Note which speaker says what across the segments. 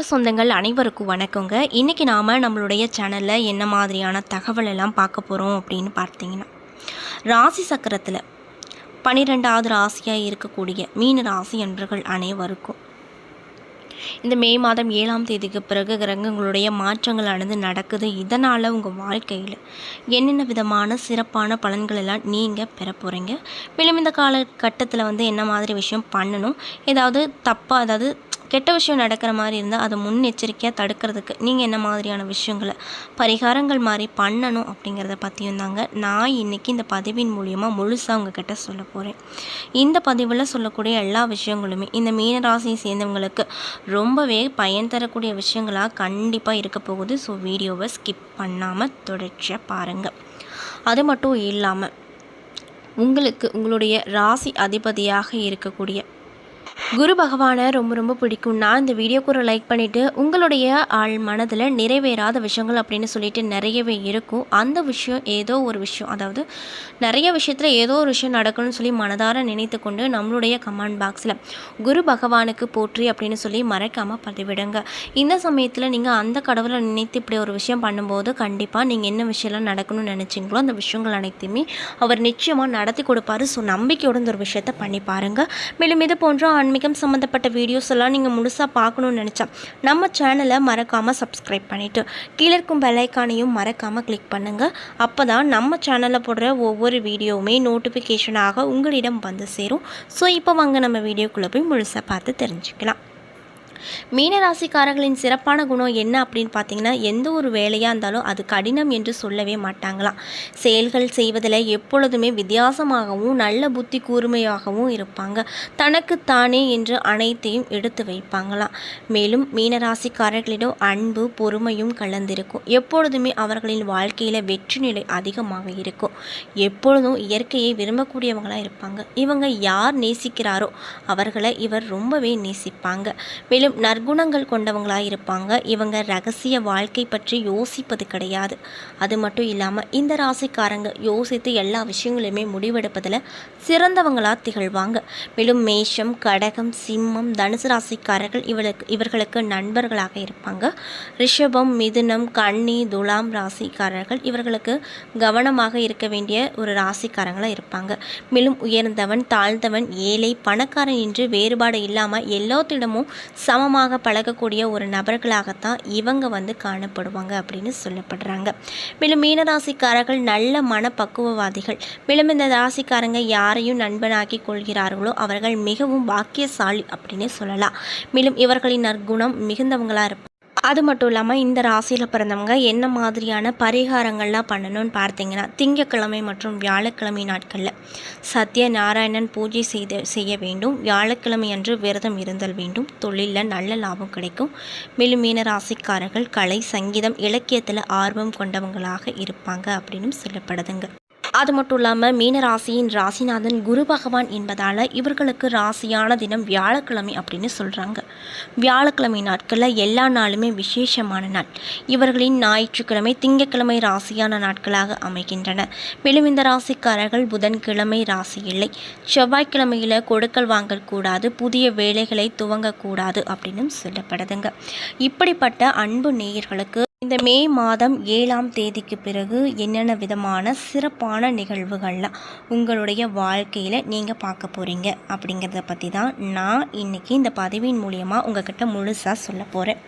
Speaker 1: சொந்தங்கள் அனைவருக்கும் வணக்கங்க. இன்றைக்கி நாம் நம்மளுடைய சேனலில் என்ன மாதிரியான தகவல் எல்லாம் பார்க்க போகிறோம் அப்படின்னு பார்த்தீங்கன்னா ராசி சக்கரத்தில் பன்னிரெண்டாவது ராசியாக இருக்கக்கூடிய மீன ராசி என்பர்கள் அனைவருக்கும் இந்த மே மாதம் ஏழாம் தேதிக்கு பிறகு கிரகங்களுடைய மாற்றங்களானது நடக்குது. இதனால் உங்கள் வாழ்க்கையில் என்னென்ன விதமான சிறப்பான பலன்கள் எல்லாம் நீங்கள் பெற போகிறீங்க மேலும் இந்த காலகட்டத்தில் வந்து என்ன மாதிரி விஷயம் பண்ணணும்? ஏதாவது தப்பாக அதாவது கெட்ட விஷயம் நடக்கிற மாதிரி இருந்தால் அதை முன்னெச்சரிக்கையாக தடுக்கிறதுக்கு நீங்கள் என்ன மாதிரியான விஷயங்களை பரிகாரங்கள் மாதிரி பண்ணணும் அப்படிங்கிறத பற்றியும் தாங்க நான் இன்றைக்கி இந்த பதிவின் மூலியமாக முழுசாக உங்ககிட்ட சொல்ல போகிறேன் இந்த பதிவில் சொல்லக்கூடிய எல்லா விஷயங்களுமே இந்த மீனராசியை சேர்ந்தவங்களுக்கு ரொம்பவே பயன் தரக்கூடிய விஷயங்களாக கண்டிப்பாக இருக்க போகுது. ஸோ வீடியோவை ஸ்கிப் பண்ணாமல் தொடர்ச்சியாக பாருங்கள் அது மட்டும் இல்லாமல் உங்களுக்கு உங்களுடைய ராசி அதிபதியாக இருக்கக்கூடிய குரு பகவானை ரொம்ப ரொம்ப பிடிக்கும்னா இந்த வீடியோக்கு ஒரு லைக் பண்ணிவிட்டு உங்களுடைய ஆள் மனதில் நிறைவேறாத விஷயங்கள் அப்படின்னு சொல்லிட்டு நிறையவே இருக்கும். அந்த விஷயம் ஏதோ ஒரு விஷயம். அதாவது நிறைய விஷயத்தில் ஏதோ ஒரு விஷயம் நடக்கணும்னு சொல்லி மனதார நினைத்து கொண்டு நம்மளுடைய கமெண்ட் பாக்ஸில் குரு பகவானுக்கு போற்றி அப்படின்னு சொல்லி மறைக்காமல் பதிவிடுங்க. இந்த சமயத்தில் நீங்கள் அந்த கடவுளை நினைத்து இப்படி ஒரு விஷயம் பண்ணும்போது கண்டிப்பாக நீங்கள் என்ன விஷயம்லாம் நடக்கணும்னு நினச்சிங்களோ அந்த விஷயங்கள் அனைத்தையுமே அவர் நிச்சயமாக நடத்தி கொடுப்பாரு. ஸோ நம்பிக்கையோட இந்த ஒரு விஷயத்தை பண்ணி பாருங்கள் மேலும் இது போன்ற ஆன்மீகம் சம்மந்தப்பட்ட வீடியோஸ் எல்லாம் நீங்கள் முழுசாக பார்க்கணும்னு நினச்சா நம்ம சேனலை மறக்காமல் சப்ஸ்கிரைப் பண்ணிவிட்டு கீழே இருக்கும் பெல்லைக்கானையும் மறக்காமல் கிளிக் பண்ணுங்கள் அப்போ தான் நம்ம சேனலில் போடுற ஒவ்வொரு வீடியோவுமே நோட்டிஃபிகேஷனாக உங்களிடம் வந்து சேரும். ஸோ இப்போ வாங்க நம்ம வீடியோக்குள்ளே போய் முழுசாக பார்த்து தெரிஞ்சுக்கலாம். மீனராசிக்காரர்களின் சிறப்பான குணம் என்ன அப்படின்னு பார்த்தீங்கன்னா எந்த ஒரு வேலையாக இருந்தாலும் அது கடினம் என்று சொல்லவே மாட்டாங்களாம். செயல்கள் செய்வதில் எப்பொழுதுமே வித்தியாசமாகவும் நல்ல புத்தி கூர்மையாகவும் இருப்பாங்க. தனக்கு தானே என்று அனைத்தையும் எடுத்து வைப்பாங்களாம். மேலும் மீனராசிக்காரர்களிடம் அன்பு பொறுமையும் கலந்திருக்கும். எப்பொழுதுமே அவர்களின் வாழ்க்கையில் வெற்றி நிலை அதிகமாக இருக்கும். எப்பொழுதும் இயற்கையை விரும்பக்கூடியவங்களாக இருப்பாங்க. இவங்க யார் நேசிக்கிறாரோ அவர்களை இவர் ரொம்பவே நேசிப்பாங்க. மேலும் நற்குணங்கள் கொண்டவங்களாக இருப்பாங்க இவங்க ரகசிய வாழ்க்கை பற்றி யோசிப்பது கிடையாது. அது மட்டும் இல்லாமல் இந்த ராசிக்காரங்க யோசித்து எல்லா விஷயங்களையுமே முடிவெடுப்பதில் சிறந்தவங்களாக திகழ்வாங்க. மேலும் மேஷம் கடகம் சிம்மம் தனுசு ராசிக்காரர்கள் இவளுக்கு இவர்களுக்கு நண்பர்களாக இருப்பாங்க. ரிஷபம் மிதுனம் கன்னி துலாம் ராசிக்காரர்கள் இவர்களுக்கு கவனமாக இருக்க வேண்டிய ஒரு ராசிக்காரங்களாக இருப்பாங்க. மேலும் உயர்ந்தவன் தாழ்ந்தவன் ஏழை பணக்காரன் என்று வேறுபாடு இல்லாமல் எல்லாத்திடமும் சமமாக பழகக்கூடிய ஒரு நபர்களாகத்தான் இவங்க வந்து காணப்படுவாங்க அப்படின்னு சொல்லப்படுறாங்க. மேலும் மீனராசிக்காரர்கள் நல்ல மனப்பக்குவவாதிகள். மேலும் இந்த ராசிக்காரங்க யாரையும் நண்பனாக்கி கொள்கிறார்களோ அவர்கள் மிகவும் பாக்கியசாலி அப்படின்னு சொல்லலாம். மேலும் இவர்களின் நற்குணம் மிகுந்தவங்களாக இருப்பாங்க அது மட்டும் இல்லாமல் இந்த ராசியில் பிறந்தவங்க என்ன மாதிரியான பரிகாரங்கள்லாம் பண்ணணும்னு பார்த்தீங்கன்னா திங்கக்கிழமை மற்றும் வியாழக்கிழமை நாட்களில் சத்ய நாராயணன் பூஜை செய்து செய்ய வேண்டும். வியாழக்கிழமை அன்று விரதம் இருந்தல் வேண்டும். தொழிலில் நல்ல லாபம் கிடைக்கும். மேலும் மீன ராசிக்காரர்கள் கலை சங்கீதம் இலக்கியத்தில் ஆர்வம் கொண்டவங்களாக இருப்பாங்க அப்படின்னு சொல்லப்படுதுங்க. அது மட்டும் இல்லாமல் மீன ராசியின் ராசிநாதன் குரு பகவான் என்பதால் இவர்களுக்கு ராசியான தினம் வியாழக்கிழமை அப்படின்னு சொல்கிறாங்க வியாழக்கிழமை நாட்களில் எல்லா நாளுமே விசேஷமான நாள். இவர்களின் ஞாயிற்றுக்கிழமை திங்கக்கிழமை ராசியான நாட்களாக அமைகின்றன. மேலும் இந்த ராசிக்காரர்கள் புதன்கிழமை ராசி இல்லை. செவ்வாய்க்கிழமையில் கொடுக்கல் வாங்கல் கூடாது புதிய வேலைகளை துவங்கக்கூடாது அப்படின்னு சொல்லப்படுதுங்க. இப்படிப்பட்ட அன்பு நேயர்களுக்கு இந்த மே மாதம் ஏழாம் தேதிக்கு பிறகு என்னென்ன விதமான சிறப்பான நிகழ்வுகள்லாம் உங்களுடைய வாழ்க்கையில் நீங்கள் பார்க்க போகிறீங்க அப்படிங்கிறத பற்றி தான் நான் இன்றைக்கி இந்த பதிவின் மூலியமாக உங்ககிட்ட முழுசாக சொல்ல போகிறேன்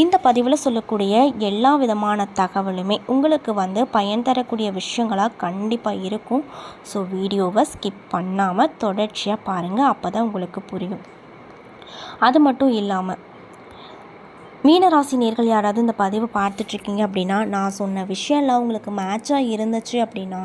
Speaker 1: இந்த பதிவில் சொல்லக்கூடிய எல்லா விதமான தகவலுமே உங்களுக்கு வந்து பயன் தரக்கூடிய விஷயங்களாக கண்டிப்பாக இருக்கும். ஸோ வீடியோவை ஸ்கிப் பண்ணாமல் தொடர்ச்சியாக பாருங்கள் அப்போ தான் உங்களுக்கு புரியும். அது மட்டும் இல்லாமல் மீனராசி நேர்கள் யாராவது இந்த பதிவு பார்த்துட்ருக்கீங்க அப்படின்னா நான் சொன்ன விஷயம்லாம் உங்களுக்கு மேட்சாக இருந்துச்சு அப்படின்னா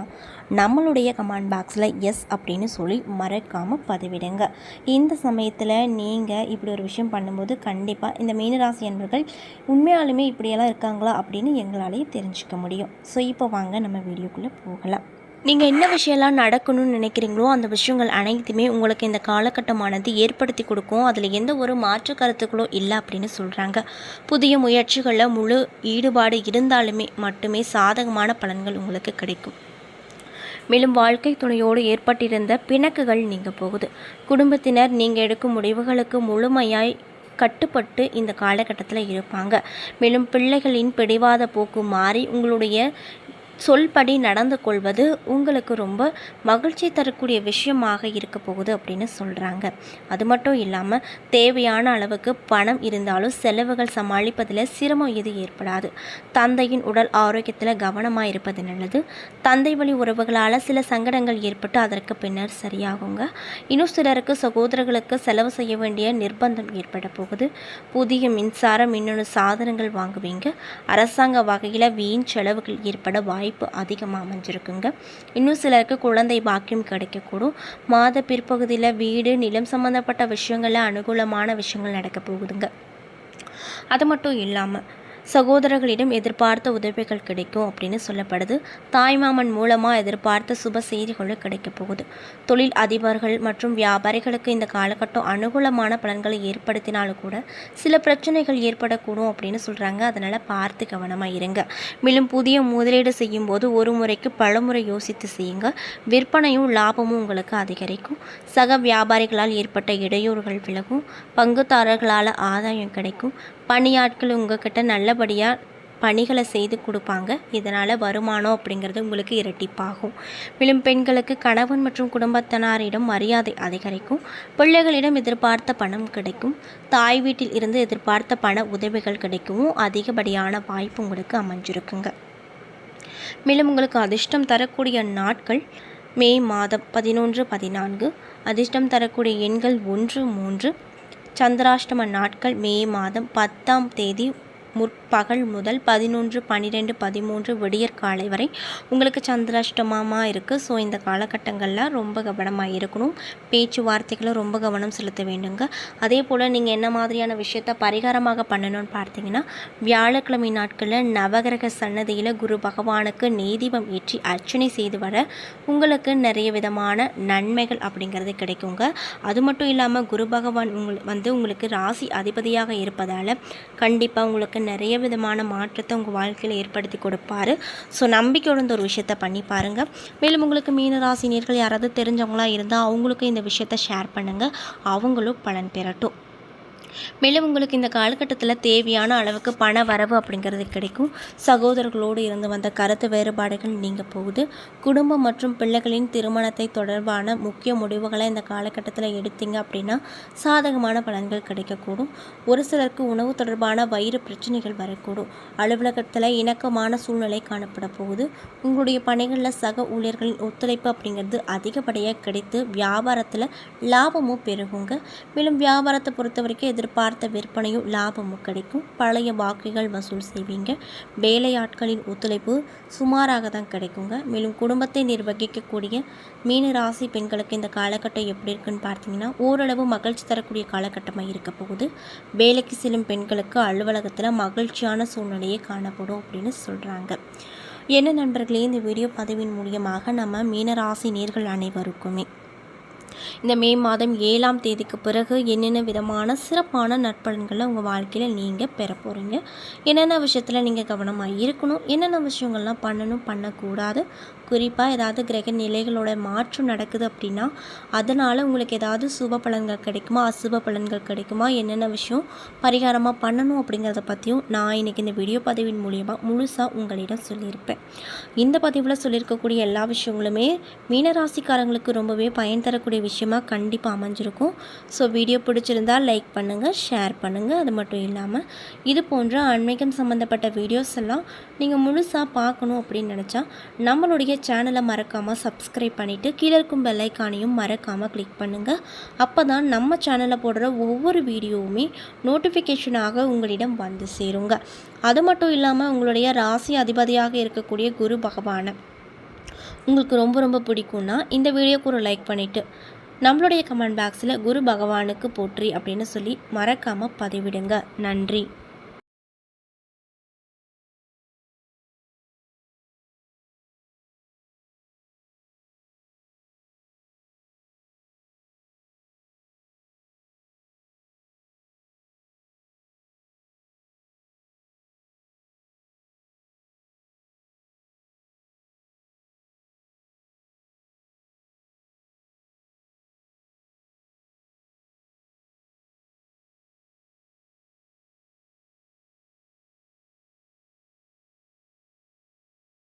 Speaker 1: நம்மளுடைய கமெண்ட் பாக்ஸில் எஸ் அப்படின்னு சொல்லி மறக்காமல் பதிவிடுங்க. இந்த சமயத்தில் நீங்கள் இப்படி ஒரு விஷயம் பண்ணும்போது கண்டிப்பாக இந்த மீனராசி என்பர்கள் உண்மையாலுமே இப்படியெல்லாம் இருக்காங்களா அப்படின்னு எங்களாலேயே தெரிஞ்சுக்க முடியும். ஸோ இப்போ வாங்க நம்ம வீடியோக்குள்ளே போகலாம். நீங்கள் என்ன விஷயம்லாம் நடக்கணும்னு நினைக்கிறீங்களோ அந்த விஷயங்கள் அனைத்துமே உங்களுக்கு இந்த காலகட்டமானது ஏற்படுத்தி கொடுக்கும். அதில் எந்த ஒரு மாற்று கருத்துக்களோ இல்லை அப்படின்னு சொல்கிறாங்க புதிய முயற்சிகளில் முழு ஈடுபாடு இருந்தாலுமே மட்டுமே சாதகமான பலன்கள் உங்களுக்கு கிடைக்கும். மேலும் வாழ்க்கை துணையோடு ஏற்பட்டிருந்த பிணக்குகள் நீங்கள் போகுது. குடும்பத்தினர் நீங்கள் எடுக்கும் முடிவுகளுக்கு முழுமையாய் கட்டுப்பட்டு இந்த காலகட்டத்தில் இருப்பாங்க. மேலும் பிள்ளைகளின் பிடிவாத போக்கு மாறி உங்களுடைய சொல்படி நடந்து கொள்வது உங்களுக்கு ரொம்ப மகிழ்ச்சி தரக்கூடிய விஷயமாக இருக்க போகுது அப்படின்னு சொல்கிறாங்க அது மட்டும் இல்லாமல் தேவையான அளவுக்கு பணம் இருந்தாலும் செலவுகள் சமாளிப்பதில் சிரமம் எது ஏற்படாது. தந்தையின் உடல் ஆரோக்கியத்தில் கவனமாக இருப்பது நல்லது. தந்தை வழி உறவுகளால் சில சங்கடங்கள் ஏற்பட்டு அதற்கு பின்னர் சரியாகுங்க. இன்னும் சிலருக்கு சகோதரர்களுக்கு செலவு செய்ய வேண்டிய நிர்பந்தம் ஏற்பட போகுது. புதிய மின்சாரம் மின்னணு சாதனங்கள் வாங்குவீங்க. அரசாங்க வகையில் வீண் செலவுகள் ஏற்பட வாய்ப்பு அதிகமாக அமைஞ்சிருக்குங்க. இன்னும் சிலருக்கு குழந்தை பாக்கியம் கிடைக்கக்கூடும். மாத பிற்பகுதியில் வீடு நிலம் சம்மந்தப்பட்ட விஷயங்களில் அனுகூலமான விஷயங்கள் நடக்க போகுதுங்க. அது மட்டும் இல்லாமல் சகோதரர்களிடம் எதிர்பார்த்த உதவிகள் கிடைக்கும் அப்படின்னு சொல்லப்படுது. தாய்மாமன் மூலமாக எதிர்பார்த்த சுப செய்திகளும் கிடைக்க போகுது. தொழில் அதிபர்கள் மற்றும் வியாபாரிகளுக்கு இந்த காலகட்டம் அனுகூலமான பலன்களை ஏற்படுத்தினாலும் கூட சில பிரச்சனைகள் ஏற்படக்கூடும் அப்படின்னு சொல்கிறாங்க அதனால் பார்த்து கவனமாக இருங்க. மேலும் புதிய முதலீடு செய்யும் போது ஒரு முறைக்கு பலமுறை யோசித்து செய்யுங்க. விற்பனையும் லாபமும் உங்களுக்கு அதிகரிக்கும். சக வியாபாரிகளால் ஏற்பட்ட இடையூறுகள் விலகும். பங்குதாரர்களால் ஆதாயம் கிடைக்கும். பணியாட்கள் உங்ககிட்ட நல்லபடியாக பணிகளை செய்து கொடுப்பாங்க. இதனால் வருமானம் அப்படிங்கிறது உங்களுக்கு இரட்டிப்பாகும். மேலும் பெண்களுக்கு கணவன் மற்றும் குடும்பத்தினாரிடம் மரியாதை அதிகரிக்கும். பிள்ளைகளிடம் எதிர்பார்த்த பணம் கிடைக்கும். தாய் வீட்டில் இருந்து எதிர்பார்த்த பண உதவிகள் கிடைக்கவும் அதிகப்படியான வாய்ப்பு உங்களுக்கு அமைஞ்சிருக்குங்க. மேலும் உங்களுக்கு அதிர்ஷ்டம் தரக்கூடிய நாட்கள் மே மாதம் பதினொன்று பதினான்கு. அதிர்ஷ்டம் தரக்கூடிய எண்கள் ஒன்று மூன்று. சந்திராஷ்டம நாட்கள் மே மாதம் பத்தாம் தேதி முற்பகல் முதல் பதினொன்று பன்னிரெண்டு பதிமூன்று விடியற்காலை வரை உங்களுக்கு சந்திராஷ்டமமாக இருக்குது ஸோ இந்த காலகட்டங்களில் ரொம்ப கவனமாக இருக்கணும். பேச்சுவார்த்தைகளும் ரொம்ப கவனம் செலுத்த வேண்டுங்க. அதே போல் நீங்கள் என்ன மாதிரியான விஷயத்த பரிகாரமாக பண்ணணும்னு பார்த்தீங்கன்னா வியாழக்கிழமை நாட்களில் நவகிரக சன்னதியில் குரு பகவானுக்கு நீதிபம் ஏற்றி அர்ச்சனை செய்து வர உங்களுக்கு நிறைய விதமான நன்மைகள் அப்படிங்கிறது கிடைக்குங்க. அது மட்டும் இல்லாமல் குரு பகவான் உங்கள் வந்து உங்களுக்கு ராசி அதிபதியாக இருப்பதால் கண்டிப்பாக உங்களுக்கு நிறைய விதமான மாற்றத்தை உங்கள் வாழ்க்கையில் ஏற்படுத்தி கொடுப்பாரு. ஸோ நம்பிக்கையோட ஒரு விஷயத்த பண்ணி பாருங்கள் மேலும் உங்களுக்கு மீன ராசினியர்கள் யாராவது தெரிஞ்சவங்களா இருந்தால் அவங்களுக்கும் இந்த விஷயத்த ஷேர் பண்ணுங்கள் அவங்களும் பலன் பெறட்டும். மேலும் உங்களுக்கு இந்த காலகட்டத்தில் தேவையான அளவுக்கு பண வரவு அப்படிங்கிறது கிடைக்கும். சகோதரர்களோடு இருந்து வந்த கருத்து வேறுபாடுகள் நீங்கள் போகுது. குடும்பம் மற்றும் பிள்ளைகளின் திருமணத்தை தொடர்பான முக்கிய முடிவுகளை இந்த காலகட்டத்தில் எடுத்தீங்க அப்படின்னா சாதகமான பலன்கள் கிடைக்கக்கூடும். ஒரு சிலருக்கு உணவு தொடர்பான வயிறு பிரச்சனைகள் வரக்கூடும். அலுவலகத்தில் இணக்கமான சூழ்நிலை காணப்பட போகுது. உங்களுடைய பணிகளில் சக ஊழியர்களின் ஒத்துழைப்பு அப்படிங்கிறது அதிகப்படியாக கிடைத்து வியாபாரத்தில் லாபமும் பெருகுங்க. மேலும் வியாபாரத்தை பொறுத்த வரைக்கும் எதிர்பார்த்த விற்பனையும் லாபமும் கிடைக்கும். பழைய பாக்கிகள் வசூல் செய்வீங்க. வேலையாட்களின் ஒத்துழைப்பு சுமாராக தான் கிடைக்குங்க. மேலும் குடும்பத்தை நிர்வகிக்கக்கூடிய மீன ராசி பெண்களுக்கு இந்த காலகட்டம் எப்படி இருக்குன்னு பார்த்தீங்கன்னா ஓரளவு மகிழ்ச்சி தரக்கூடிய காலகட்டமாக இருக்க போகுது. வேலைக்கு செல்லும் பெண்களுக்கு அலுவலகத்தில் மகிழ்ச்சியான சூழ்நிலையே காணப்படும் அப்படின்னு சொல்கிறாங்க என்ன நண்பர்களே இந்த வீடியோ பதிவின் மூலியமாக நம்ம மீனராசி நேர்கள் அனைவருக்குமே இந்த மே மாதம் ஏழாம் தேதிக்கு பிறகு என்னென்ன விதமான சிறப்பான நற்பலன்களை உங்கள் வாழ்க்கையில் நீங்கள் பெற போகிறீங்க என்னென்ன விஷயத்தில் நீங்கள் கவனமாக இருக்கணும்? என்னென்ன விஷயங்கள்லாம் பண்ணணும் பண்ணக்கூடாது? குறிப்பாக ஏதாவது கிரக நிலைகளோட மாற்றம் நடக்குது அப்படின்னா அதனால் உங்களுக்கு ஏதாவது சுப பலன்கள் கிடைக்குமா? அசுப பலன்கள் கிடைக்குமா? என்னென்ன விஷயம் பரிகாரமாக பண்ணணும் அப்படிங்கிறத பற்றியும் நான் இன்றைக்கி இந்த வீடியோ பதிவின் மூலியமாக முழுசாக உங்களிடம் சொல்லியிருப்பேன். இந்த பதிவில் சொல்லியிருக்கக்கூடிய எல்லா விஷயங்களுமே மீனராசிக்காரங்களுக்கு ரொம்பவே பயன் தரக்கூடிய விஷயமா கண்டிப்பாக அமைஞ்சிருக்கும். ஸோ வீடியோ பிடிச்சிருந்தால் லைக் பண்ணுங்கள் ஷேர் பண்ணுங்கள் அது மட்டும் இல்லாமல் இது போன்ற ஆன்மீகம் சம்மந்தப்பட்ட வீடியோஸ் எல்லாம் நீங்கள் முழுசாக பார்க்கணும் அப்படின்னு நினச்சா நம்மளுடைய சேனலை மறக்காமல் சப்ஸ்கிரைப் பண்ணிவிட்டு கீழே இருக்கும் பெல்லைக்கானையும் மறக்காமல் கிளிக் பண்ணுங்கள் அப்போ தான் நம்ம சேனலில் போடுற ஒவ்வொரு வீடியோவுமே நோட்டிஃபிகேஷனாக உங்களிடம் வந்து சேருங்க. அது மட்டும் இல்லாமல் உங்களுடைய ராசி அதிபதியாக இருக்கக்கூடிய குரு பகவானை உங்களுக்கு ரொம்ப ரொம்ப பிடிக்கும்னா இந்த வீடியோக்கு ஒரு லைக் பண்ணிவிட்டு நம்மளுடைய கமெண்ட் பாக்ஸில் குரு பகவானுக்கு போற்றி அப்படின்னு சொல்லி மறக்காமல் பதிவிடுங்க. நன்றி.